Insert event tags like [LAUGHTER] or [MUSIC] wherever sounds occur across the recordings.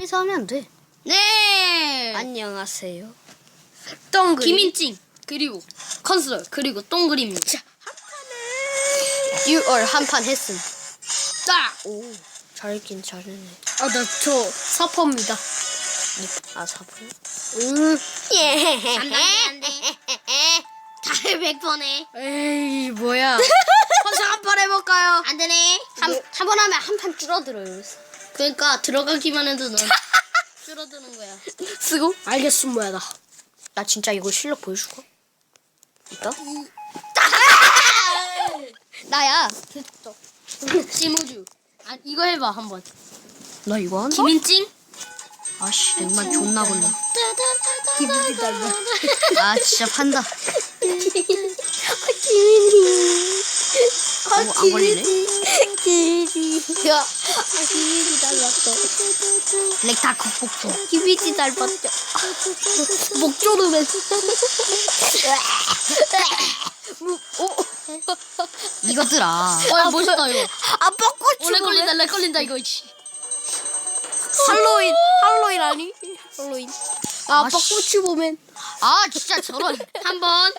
여기서 하면 안 돼. 네. 안녕하세요. 동그리. 김인찡 그리고 컨슬 그리고 동그리입니다. 자, 6월 한판 했음. 따. 오, 잘했긴 잘했네. 아, 나저 사퍼입니다. 아, 사부요? 음. 예. 안돼 안돼. 달 100번에. 에이 뭐야. [LAUGHS] 컨슬 한 판 해볼까요? 안 되네. 한, 한 번 하면 한 판 줄어들어요. 그러니까 들어가기만 해도 넌 줄어드는 거야. [LAUGHS] 쓰고? 알겠어 뭐야 나. 나 진짜 이거 실력 보여줄까? 이따? 나야. 시무주. 아 이거 해봐 한번. 나 이거 한다? 김인찡. 아씨, 렉만 존나 걸려. 기분이 달라. [LAUGHS] 아, 진짜 판다. [LAUGHS] 어, 안 걸리네? 야, 기분이 달랐어. 렉다 극복 중. 기분이 닮았죠. 목 조르면. 이것들아. 어, 멋있다 이거. 아, 뻐꾸치. 오, 렉 걸린다, 렉 걸린다 이거. 씨. 할로윈. 할로윈 아니? 할로윈. 아, 아, 뻐꾸치 보면. 아, 진짜 저런. 한 번. 한 번.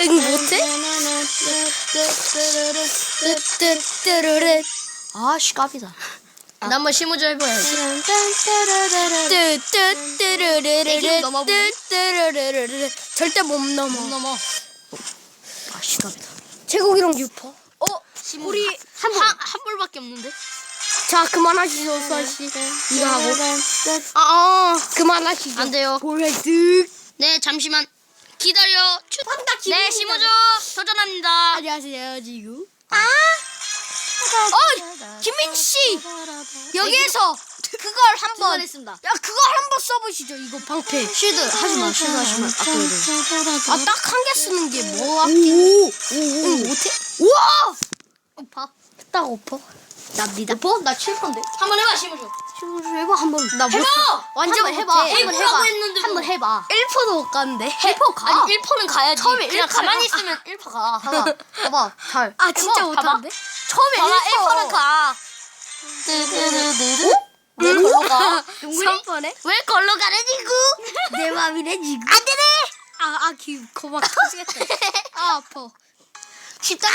응, 못해? 아, 시갑이다. 나 한번 시무주 해봐야지. 애기 넘어보니? 절대 못 넘어. 못 넘어. 아, 시갑이다. 기록 6퍼. 어? 우리 한 번. 한 볼밖에 없는데? 자, 그만하시죠, 수아씨. 이거 하고. 아, 그만하시죠. 안 돼요. 보레드. 네, 잠시만. 기다려. 추... 네, 시무주 도전합니다. 안녕하세요, 지구. 어, 김민 씨. 여기에서 그걸 한번 했습니다. 야, 그거 한번 써보시죠. 이거 방패. 쉴드 하지 마, 쉴드 하지 마. 아껴야 아, 딱 한 개 쓰는 게 뭐? 돼. 응, 오, 오, 못해? 우와! 오빠. 딱 오퍼. 나 믿어. 오퍼? 나 7퍼인데. 한번 해봐, 시무주. 해봐 한번. 나 해봐! 완전 한번 해봐. 못해. 한번 해보라고 해봐. 했는데 한번 뭐. 해봐. 1퍼도 못 갔는데. 1퍼 가. 아니, 1퍼는 가야지. 처음에 그냥 1퍼 가만히 가. 있으면 1퍼 가. 봐봐, 봐봐, 잘. 아, 진짜 해봐, 못하는데? 봐봐. 처음에 봐봐, 1퍼. 1퍼는 가. 뜨드드드드. 왜 걸로 가? 3퍼네? 왜 걸로 가래, 지구? [LAUGHS] 내 맘이래 지금. 안 되네! 아, 아, 귀, 고막 터지겠다. [LAUGHS] 아, 아파. 10단계.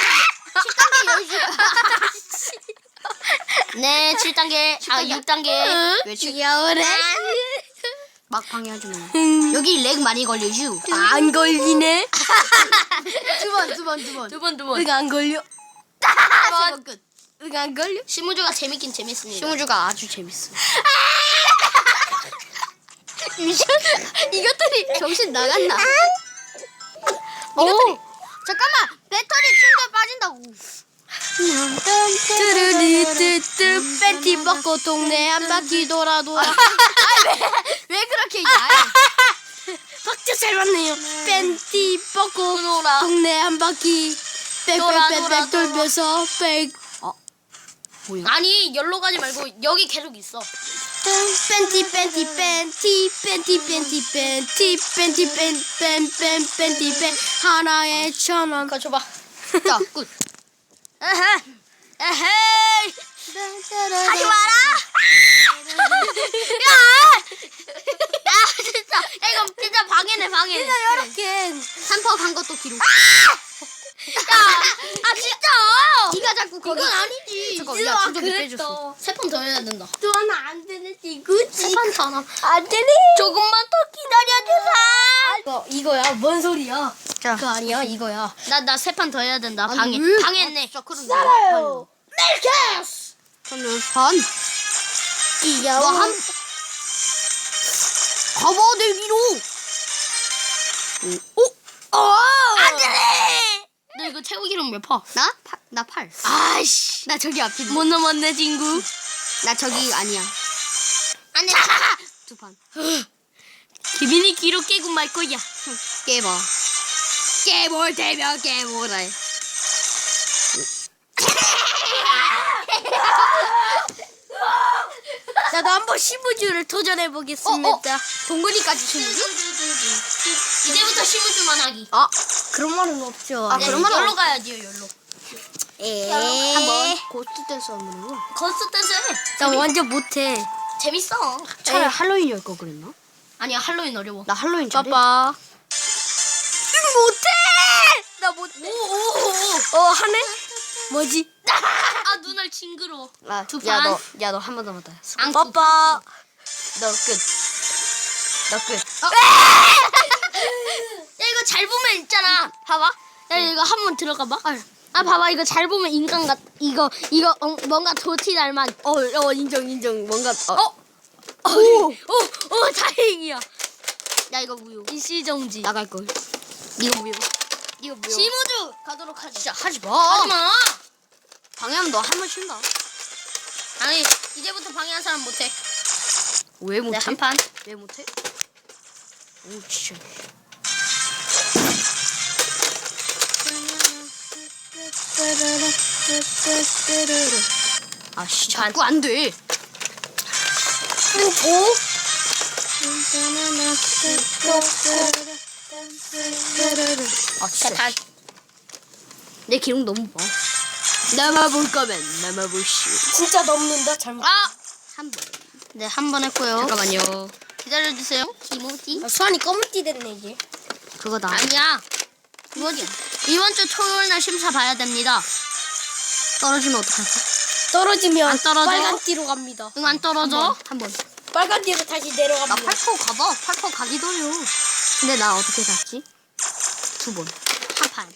10단계 열심히. [LAUGHS] 네, 7단계. 아, 6단계. 왜 치- 귀여워래. 막 방해하지 마. 여기 렉 많이 걸려주. 안 걸리네. [LAUGHS] 두 번, 두 번, 두 번. 두 번, 두 번. 응, 안 걸려. 번. 끝. 응, 안 걸려? 시무주가 재밌긴 재밌습니다. 시무주가 아주 재밌어. [LAUGHS] 이것들이 정신 나갔나? 이것들이 잠깐만, 배터리 충전 빠진다고. 뚜루루뚜뚜 팬티 벗고 동네 한 바퀴 돌아 돌아 왜 그렇게 야해? 박자 잘 맞네요 팬티 벗고. 동네 한 바퀴 빽빽빽빽. 돌면서 빽 뭐야? 아니 열로 가지 말고 여기 계속 있어 팬티 팬티 팬티 팬티 팬티 팬티 팬티 팬팬팬 팬티 팬 하나에 천원 그거 줘봐 자, 끝. 에헤 에헤이. 하지 마라. 야! 야 진짜. 야, 이거 진짜 방해네 방해. 진짜 이렇게. 3퍼 간 것도 기록. 야 아 진짜 네가 자꾸 거기. 이건 아니지 잠깐, 야, 충전 몇 빼줬어? 세번더 해야 된다 또는 안 되는 지구지 세판 더 하나. 안 되네 조금만 더 기다려주사 이거 이거야 뭔 소리야 자, 그거 아니야 이거야 나 나 세 판 더 해야 된다 아니, 방해 왜? 아, 그런 살아요 멜케스 저는 반. 귀여워 너 한. 가봐들기로. 오! 어! 안 되네 너 이거 기록 몇 파? 나? 파, 나 8. 아이씨 나 저기 앞인데. 못 넘었네 친구 나 저기 아니야. 안돼 두 판. 기빈이 기록 깨고 말 거야 깨봐. 깨볼 때면 깨보라. 야, 나 한번 시무주를 도전해 보겠습니다. 어, 어. 동근이까지 심으죠? 이제부터 시무주만 하기. 아, 그런 말은 없죠. 아, 네, 그런 말은 열로 없- 가야지요, 열로. 에 한번. 한번 고스트 댄스 한번 해보. 건스 댄스 해. 나 완전 못해. 재밌어. 차라리 할로윈 열 거 그랬나? 아니야, 할로윈 어려워. 나 할로윈 잘해. 빠빠. 못해. 나 못해. 오오오. 어 하네? 뭐지? [LAUGHS] 아, 눈알 징그러. 아, 두야 판. 너, 야 너 한 번 더 맞다. 앙, 빠빠. 너 끝. 너 끝. [LAUGHS] 야, 이거 잘 보면 있잖아. 봐봐. 야, 이거 한 번 들어가 봐. 아, 봐봐. 이거 잘 보면 인간 같, 이거, 이거, 어, 뭔가 도티 닮은. 어, 어 인정 인정. 뭔가 어. 어? 어. 오, 오, 다행이야. 야 이거 무효. 일시정지. 나갈 걸. 이거 무효. 이거 무효. 시무주 가도록 하자. 진짜 하지 마. 하지 마. 방해하면 너 한 번 쉰다. 아니, 이제부터 방해한 사람 못해. 왜 못해? 네, 한 판. 왜 못해? 오 진짜. 아씨 자꾸 안 돼. 오? 아 자, 진짜. 다. 내 기록 너무 봐. 나만 볼 거면 나만 보시오. 진짜 넘는다, 잘못. 아! 한 번. 네, 한 번 했고요. 잠깐만요. 기다려주세요. 기모지. 아, 수환이 검은띠 됐네, 이제. 그거 나. 아니야. 그거지. 이번 주 토요일 날 심사 봐야 됩니다. 떨어지면 어떡하지? 떨어지면 안 떨어져? 빨간 띠로 갑니다. 응, 안 떨어져? 한 번. 빨간 띠로 다시 나 내려갑니다. 팔퍼 가봐. 팔퍼 가기도 어려. 근데 나 어떻게 갔지? 두 번. 한 판.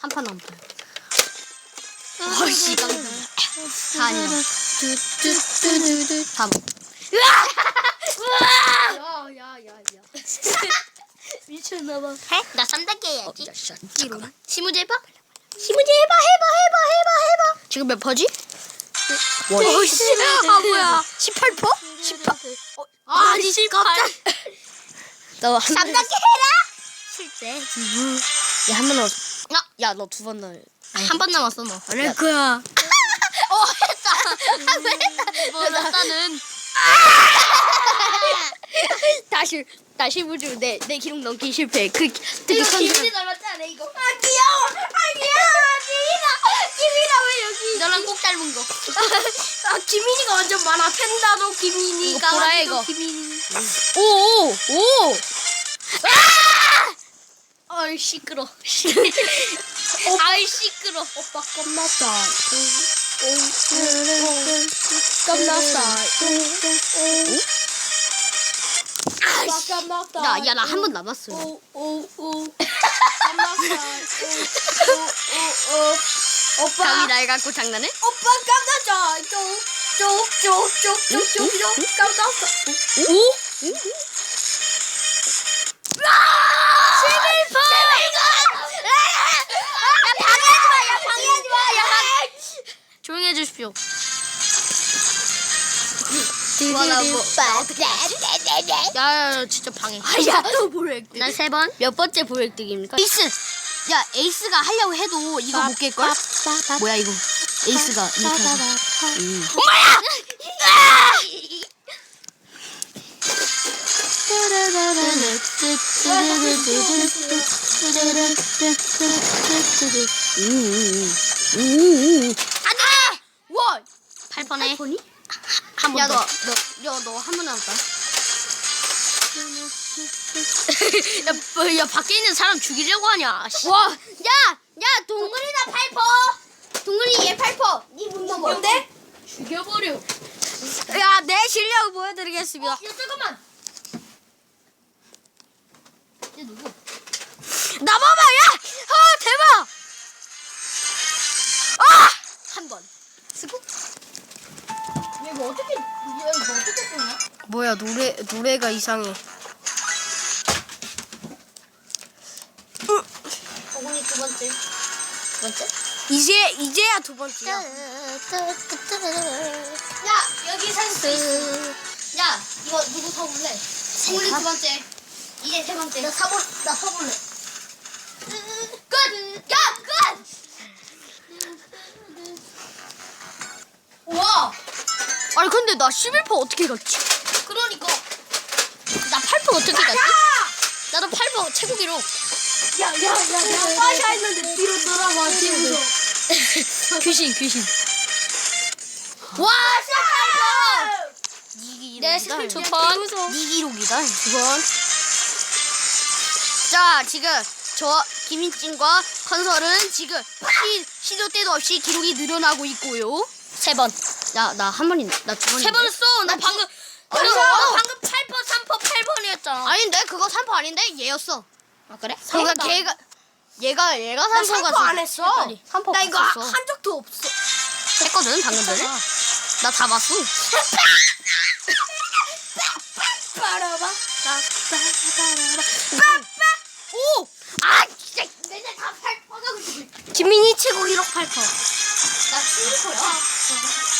한판 남았다. 어이씨, 깜짝이야. 다 아니야. 다 번. 야야야야. [LAUGHS] 미쳤나봐. 해? 나 3단계 해야지. 야, 씨, 잠깐만. 시무제 해봐. 시무제 해봐, 해봐, 해봐, 해봐, 해봐. 지금 몇 퍼지? 와, 어이씨. 아 뭐야? 18퍼? 18. 어, 아니 깜짝. 너한 3단계 해라. 실제. 야 한 번 넣었어. 야, 야 너 두번 넣어. 한 번 남았어, 너. 할 거야. 어, 했다. [LAUGHS] 왜 했다. 뭐, 했다는. 다시 다시 보죠. 내내 기록 넘기 실패. 그 이거 되게 김이 닮았잖아, 이거. 아, 귀여워. 아, 귀여워. 김이다. 김이다, 왜 여기. 너랑 꼭 닮은 거. 아, 김민이가 완전 많아. 팬다도 이거 보라, 강아지도 이거. 김민이. 오오 오. 어이, 시끄러. 아이, 시끄러. 오빠 깜났다. 깜났다. 깜났다. 야야 나 한 번 남았어. 오, 오, 오. 오. 오빠. 감히 날 갖고 장난해? 오빠 깜났다. 쪽, 쪽, 쪽, 쪽, 쪽, 쪽, 쪽. 깜났어. 오? 11번! 야, 방해하지 마! 야, 방해하지 마! 야, 조용히 해주십시오. 와, 뭐- 야, 야, 진짜 방해. 아야 또 보획. 난 세 번. 몇 번째 보획득입니까? 에이스. 야 에이스가 하려고 해도 이거 못 깰 걸? 뭐야 이거? 에이스가 이렇게 하고. 음. 음. 안 돼! 와. 8번에 폰이? 한 번 야 더. 너 너 야 너 한 번 남았다. [LAUGHS] 야, 뭐, 야, 밖에 있는 사람 죽이려고 하냐? 씨. 와. 야. 야 동근이나 팔퍼. 동근이 얘 팔퍼. 니못 넘어. 뭔데? 죽여버려. 야, 야내 실력 보여드리겠습니다. 잠깐만. 얘 누구? 나 봐봐 야. 아 대박. 아. 한 번. 스쿠? 얘 이거 어떻게, 얘 이거 어떻게 쓰냐? 뭐야 노래 노래가 이상해. 도훈이 두 번째. 두 번째? 이제 이제야 두 번째야. 야, 여기 산수 있어. 야, 이거 누구 사볼래? 도훈이 두 번째. 이제 세 번째. 나 사볼, 나 사볼래. 끝! 야, 끝! 우와! 아니 근데 나 11% 어떻게 갔지? 그러니까 나8% 어떻게 갔지? 나도 8% 최고 기록. 야야야야 빠샤 했는데 뒤로 돌아봐 뒤로 귀신 귀신. 와니 내. 스킬 두 번. 니 기록이다. 두 번. 자 지금 저 김인진과 컨설은 지금 시, 시도 때도 없이 기록이 늘어나고 있고요. 세 번. 야나한 번이 나두. 세번 했어. 나 방금 너, 아니야. 너 방금 8% 3% 8번이었잖아. 아닌데 그거 3% 아닌데 얘였어. 아 그래? 그러니까 걔가 얘가 얘가 나 3%가 3%안 했어 빨리. 3%나 이거 갔었어. 한 적도 없어 했거든 방금 전에. 나 다 봤어. 빠라바 오! 아 진짜 다팔 퍼가고 싶어. 김민희 최고 기록 8%나 11%야.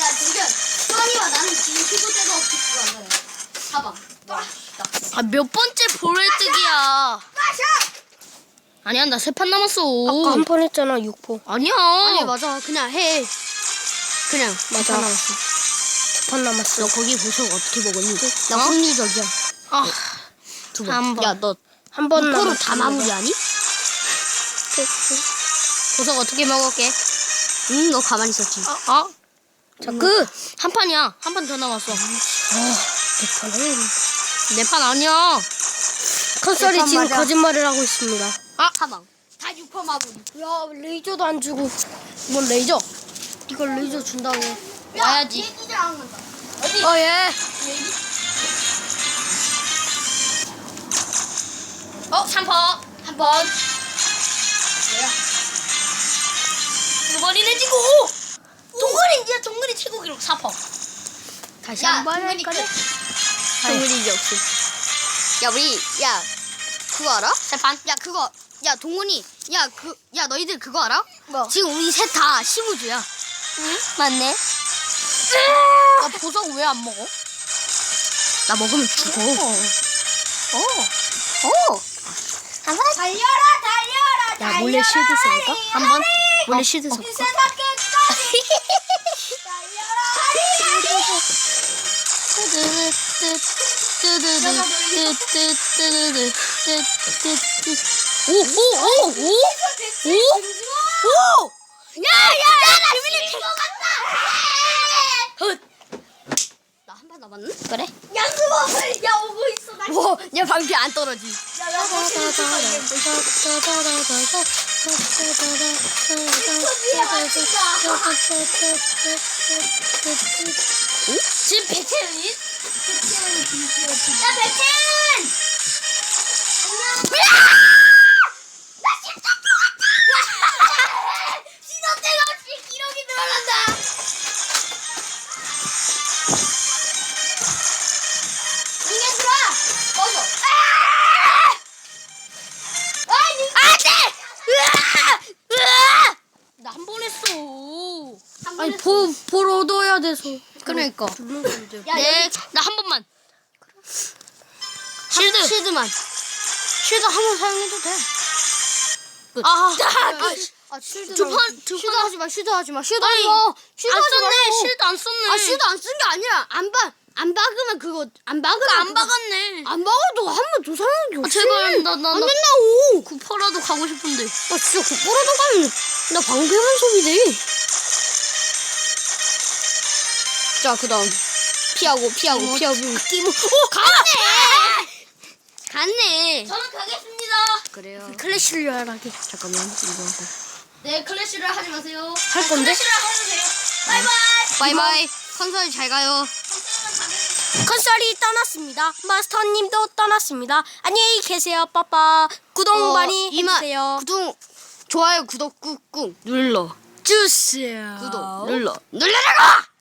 야 지금 수환이와 나는 지금 없이 그거 안 돼. 봐봐. 아 몇 번째 볼레뜨기야. 아니야 나 세 판 남았어. 아까 한 번 했잖아 6포 아니야. 아니 맞아 그냥 해. 그냥 맞아. 남았어. 두판 남았어 너 거기 보석 어떻게 먹었니? 나 어? 합리적이야. 아, 두한 번. 번. 야 너 한 번 남았어 다 마무리하니? [LAUGHS] 보석 어떻게 먹을게? 응, 너 가만히 있었지. 아, 아. 자, 그, 한 판이야. 한 판 더 남았어. 내판 아니야. 컨설이 지금 맞아. 거짓말을 하고 있습니다 아, 사망. 다 6퍼 마무리. 야 레이저도 안 주고 뭔 레이저? 이걸 레이저 준다고 와야지. 한다. 어 예. 어, 3퍼. 한 번. 두 번이네 지고. 이제 동글이 최고 기록 4퍼. 다시 야, 한번 동근이 할까요? 동근이 이제 없음. 야, 우리, 야, 그거 알아? 세 판. 야, 그거, 야, 동훈이, 야, 그, 야, 너희들 그거 알아? 뭐? 지금 우리 셋다 시무주야. 맞네. 나 보석 왜 안 먹어? 나 먹으면 죽어. 어. 어. 달려라 달려라 야, 몰래 실드 써볼까? 한 번? 몰래 실드 써볼까? 오, 오, 오, 오, 오, 오! 야, 야, 야, 나 재민이 나한 판 남았네? 그래? 양수범을 야 오고 있어 나 와, 야, 방피 안 떨어지. 야야 지금 배채 은이? 야 백현 시도 때가 없이 기록이 늘어난다. 이게 들어! 꺼져. 안 돼! 으아! 으아! 나한 번 했어. 아니 보 보러 얻어야 돼서 그러니까. 실드만. 실드 한 번 사용해도 돼. 아, 아, 아, 씨. 아, 실드. 두 말고. 판, 두 실드 판. 하지 마, 실드 하지 마, 실드 아니, 하지 마. 실드 안 하지 썼네. 말라고. 실드 안 썼네. 아, 실드 안 쓴 게 아니라, 안 박, 안 박으면 그거, 안 박으면. 안 그거- 박았네. 안 박아도 한 번 더 사용한 게 아, 없어. 제발, 나, 나, 안 나. 된다고. 구퍼라도 가고 싶은데. 아, 진짜 국보라도 가면, 나 방패만 소비돼. 자, 그 다음. 피하고, 피하고. 피하고. 끼모. 오, 갔네! 갔네. 저는 가겠습니다. 그래요. 클래시를 열하게 잠깐만, 이거. 네, 클래시를 하지 마세요. 할 건데? 클래시를 해주세요. 바이바이. 바이바이. 컨설 잘 가요. 컨설이 떠났습니다 마스터님도 떠났습니다 안녕히 계세요 빠빠 구독 많이 어, 이만 해주세요 구독, 좋아요, 구독 꾹꾹 눌러. 주세요 구독 눌러. 눌러라고!